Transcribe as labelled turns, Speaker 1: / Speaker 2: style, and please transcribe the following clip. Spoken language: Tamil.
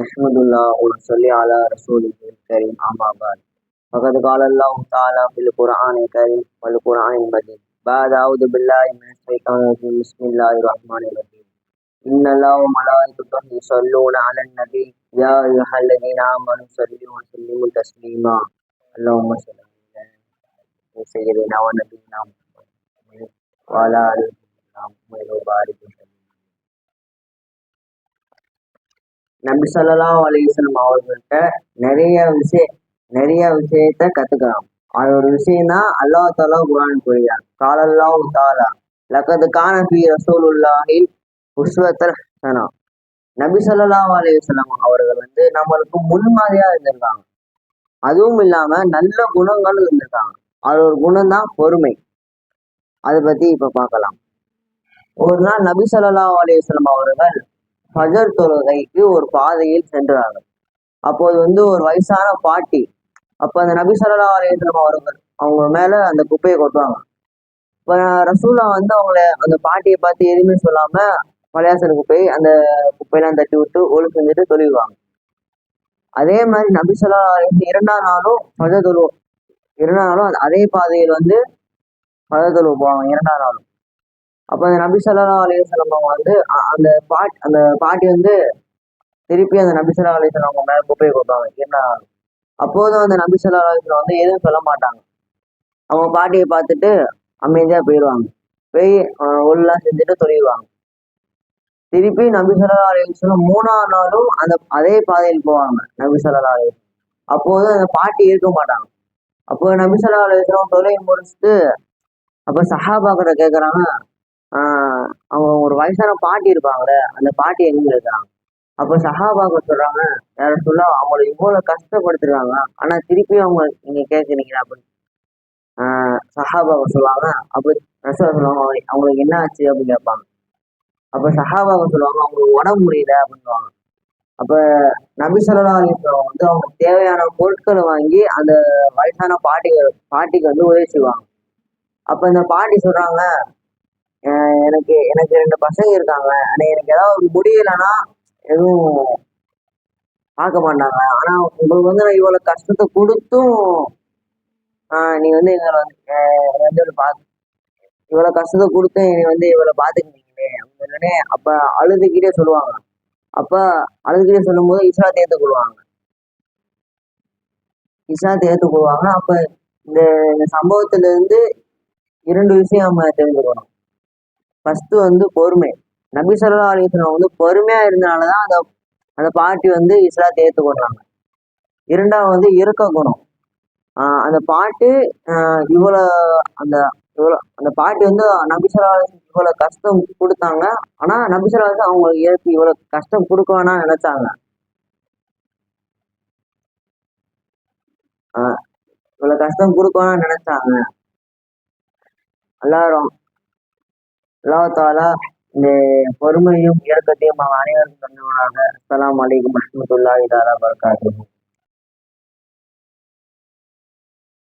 Speaker 1: نحمد الله ونصلي على رسوله الكريم أما بعد فقد قال الله تعالى في القرآن الكريم والقرآن المجيد بعد أعوذ بالله من الشيطان الرجيم بسم الله الرحمن الرحيم إن الله وملائكته يصلون على النبي يا أيها الذين آمنوا صلوا وسلموا تسليما اللهم صل على سيدنا ونبينا محمد وعلى آله محمد وبارك وسلم நபி ஸல்லல்லாஹு அலைஹி வஸல்லம் அவர்கள்ட்ட நிறைய விஷய நிறைய விஷயத்த கத்துக்கலாம் அது ஒரு விஷயம் தான் அல்லாஹ் தாலா குரான் கூறுகிறான் காலல்லாஹு தாலா லக்கது கான ஃபி ரசூலுல்லாஹி உஸ்வத்தல் ஹசனா நபி சொல்லலாம் அலைஹி வஸல்லம் அவர்கள் வந்து நம்மளுக்கு முன்மாதிரியா இருந்திருக்காங்க. அதுவும் இல்லாம நல்ல குணங்களும் இருந்திருக்காங்க. அது ஒரு குணம் தான் பொறுமை. அதை பத்தி இப்ப பார்க்கலாம் ஒரு நாள் நபி ஸல்லல்லாஹு அலையம் அவர்கள் ஃபஜர் தொழுகைக்கு ஒரு பாதையில் சென்றார்கள். அப்போது வந்து ஒரு வயசான பாட்டி அப்ப அந்த நபி ஸல்லல்லாஹு அலையம் அவர்கள் அவங்க மேல அந்த குப்பையை கொட்டுவாங்க. இப்ப ரசூலா வந்து அவங்கள அந்த பாட்டியை பார்த்து எதுவுமே சொல்லாம பழையாசன் குப்பை அந்த குப்பையெல்லாம் தட்டி விட்டு ஒழு செஞ்சுட்டு தொழுவாங்க அதே மாதிரி நபிசலா இரண்டாம் நாளும் ஃபஜர் தொழுவோம் இரண்டாம் நாளும் அதே பாதையில் வந்து ஃபஜர் தொழுவ போவாங்க இரண்டாம் நாளும். அப்ப அந்த நபிசல்லா ஸல்லல்லாஹு வந்து அந்த பாட் அந்த பாட்டி வந்து திருப்பி அந்த நபிசல்லா ஸல்லல்லாஹு அவங்க மேல குப்பையை கொடுப்பாங்க என்ன அப்போதும் அந்த நபிசல்லா ஸல்லல்லாஹு வந்து எதுவும் சொல்ல மாட்டாங்க. அவங்க பாட்டியை பார்த்துட்டு அமைதியா போயிடுவாங்க. போய் ஒல்லாம் செஞ்சுட்டு தொழிடுவாங்க திருப்பி நபி ஸல்லல்லாஹு அலையம் மூணாவது நாளும் அந்த அதே பாதையில் போவாங்க நபி ஸல்லல்லாஹு அலையம் அப்போது அந்த பாட்டி இருக்க மாட்டாங்க. அப்போ நபி சொல்லா அலையம் வஸல்லம் முடிச்சுட்டு அப்ப சஹாபாக்கிட்ட கேட்குறாங்க ஆஹ் அவங்க ஒரு வயசான பாட்டி இருப்பாங்களே அந்த பாட்டி எங்க இருக்காங்க அப்ப சஹாபாக்க சொல்றாங்க யார சொல்ல அவங்கள இவ்வளவு கஷ்டப்படுத்துறாங்க ஆனா திருப்பி அவங்க நீங்க கேட்குறீங்களா அப்படின்னு ஆஹ் சஹாபாக்க சொல்லுவாங்க அப்படி சொல்லுவாங்க அவங்களுக்கு என்ன ஆச்சு? அப்படின்னு கேட்பாங்க. அப்ப சஹாபாக்க சொல்லுவாங்க அவங்களுக்கு உடம்பு முடியல அப்படின்னு அப்ப நபி ஸல்லல்லாஹு அலைஹி வந்து அவங்க தேவையான பொருட்களை வாங்கி அந்த வயசான பாட்டி பாட்டிக்கு வந்து உதவி செய்வாங்க. அப்ப இந்த பாட்டி சொல்றாங்க எனக்கு எனக்கு ரெண்டு பசங்க இருக்காங்க. ஆனா எனக்கு ஏதாவது ஒரு முடியலைன்னா எதுவும் பார்க்க மாட்டாங்க. ஆனா உங்களுக்கு வந்து நான் இவ்வளவு கஷ்டத்தை கொடுத்தும் ஆஹ் நீ வந்து எங்களை வந்து அஹ் வந்து இவ்வளவு கஷ்டத்தை கொடுத்து என்னை வந்து இவ்வளவு பாத்துக்கிட்டீங்க. அப்படின்னு உடனே அப்ப அழுதுகிட்டே சொல்லுவாங்க. அப்ப அழுதுகிட்டே சொல்லும்போது இஸ்லாத்தை ஏத்துக்கொள்வாங்க இஸ்லாத்தை ஏத்துக்கொள்வாங்க அப்ப இந்த இந்த சம்பவத்துல இருந்து இரண்டு விஷயம் நம்ம தெரிஞ்சுக்கணும் ஃபர்ஸ்ட் வந்து பொறுமை. நபி சொல்லா அலிஸ்லாம் வந்து பொறுமையா இருந்தனாலதான் அந்த அந்த பாட்டி வந்து இஸ்லாத்தை ஏத்துக்கொண்டாங்க இரண்டாவது வந்து இருக்க குணம். ஆஹ் அந்த பாட்டு இவ்வளோ இவ்வளவு அந்த இவ்வளோ அந்த பாட்டு வந்து நபி இவ்வளோ கஷ்டம் கொடுத்தாங்க. ஆனால் நபி ஸல்லல்லாஹு அலைஹி வஸல்லம் அவங்களுக்கு ஏத்து இவ்வளவு கஷ்டம் கொடுக்க வேணாம்னு நினைச்சாங்க இவ்வளோ கஷ்டம் கொடுக்க வேணாம்னு நினைச்சாங்க. எல்லாரும் அல்லாஹ் இந்த பொறுமையும் இயக்கத்தையும் அவன் அனைவருக்கும் தந்தவனாக. அஸ்ஸலாமு அலைக்கும் வரஹ்மத்துல்லாஹி தஆலா வபரகாத்துஹு.